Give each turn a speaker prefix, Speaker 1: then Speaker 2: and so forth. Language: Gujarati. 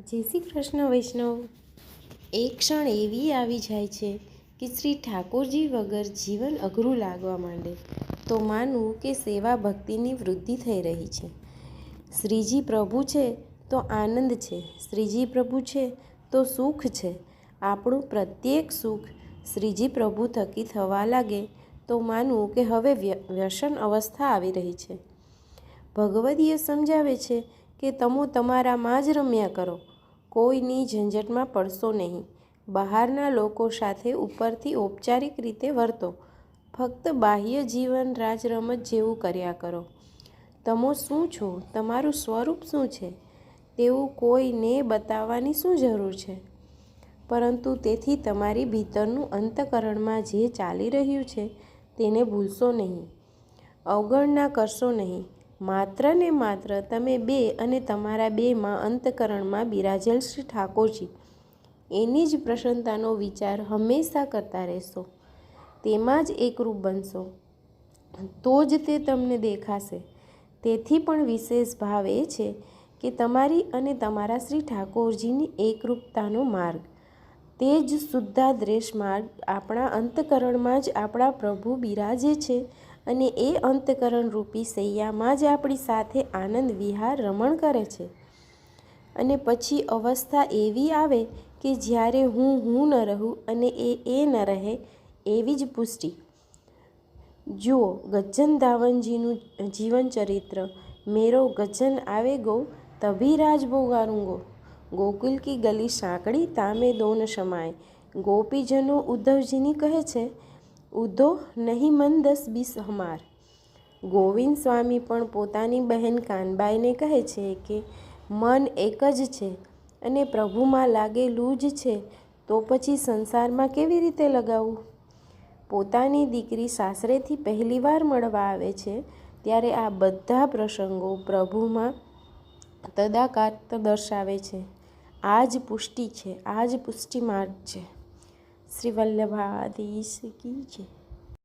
Speaker 1: જય શ્રી કૃષ્ણ, વૈષ્ણવ. એક ક્ષણ એવી આવી જાય છે કે શ્રી ઠાકોરજી વગર જીવન અઘરું લાગવા માંડે. તો માનવું કે સેવા ભક્તિની વૃદ્ધિ થઈ રહી છે. શ્રીજી પ્રભુ છે તો આનંદ છે. શ્રીજી પ્રભુ છે તો સુખ છે. આપણું પ્રત્યેક સુખ શ્રીજી પ્રભુ થકી થવા લાગે તો માનવું કે હવે વ્યસન અવસ્થા આવી રહી છે. ભગવદીએ સમજાવે છે કે તમો તમારામાં જ રમ્યા કરો. કોઈની ઝંઝટમાં પડશો નહીં. બહારના લોકો સાથે ઉપરથી ઔપચારિક રીતે વર્તો. ફક્ત બાહ્ય જીવન રાજ રમત જેવું કર્યા કરો. તમો શું છો? તમારું સ્વરૂપ શું છે? તેવું કોઈને બતાવવાની શું જરૂર છે? પરંતુ તેથી તમારી ભીતરનું અંતકરણમાં જે ચાલી રહ્યું છે, તેને ભૂલશો નહીં. અવગણના કરશો નહીં. માત્ર ને માત્ર તમે બે અને તમારા બેમાં અંતકરણમાં બિરાજેલ શ્રી ઠાકોરજી. એની જ પ્રસન્નતાનો વિચાર હંમેશા કરતા રહેશો. તેમાં જ એકરૂપ બનશો. તો જ તે તમને દેખાશે. તેથી પણ વિશેષ ભાવ એ છે કે તમારી અને તમારા શ્રી ઠાકોરજીની એકરૂપતાનો માર્ગ. તે જ શુદ્ધાદ્રેશ માર્ગ આપણા અંતકરણમાં જ આપણા પ્રભુ બિરાજે છે અને એ અંતકરણ રૂપી સૈયામાં જ આપણી સાથે આનંદ, વિહાર, રમણ કરે છે. અને પછી અવસ્થા એવી આવે કે જ્યારે હું હું ન રહું અને એ એ ન રહે એવી જ પુષ્ટિ. જુઓ, ગજ્જન ધાવનજીનું જીવન ચરિત્ર મેરો ગજન આવે ગો, તભી રાજ ભોગારુંગો. ગોકુલ કી ગલી સાંકડી તામે દોન સમાય ગોપીજનો ઉદ્ધવજીની કહે છે ઉધો નહીં મન દસ બીસ હમાર. ગોવિંદ સ્વામી પણ પોતાની બહેન કાનબાઈને કહે છે કે, મન એક જ છે અને પ્રભુમાં લાગેલું જ છે, તો પછી સંસારમાં કેવી રીતે લગાવવું પોતાની દીકરી સાસરેથી પહેલીવાર મળવા આવે છે, ત્યારે આ બધા પ્રસંગો પ્રભુમાં તદાકાર દર્શાવે છે. આ જ પુષ્ટિ છે, આ જ પુષ્ટિ માર્ગ છે. શ્રી વલ્લભાધીશ કી છે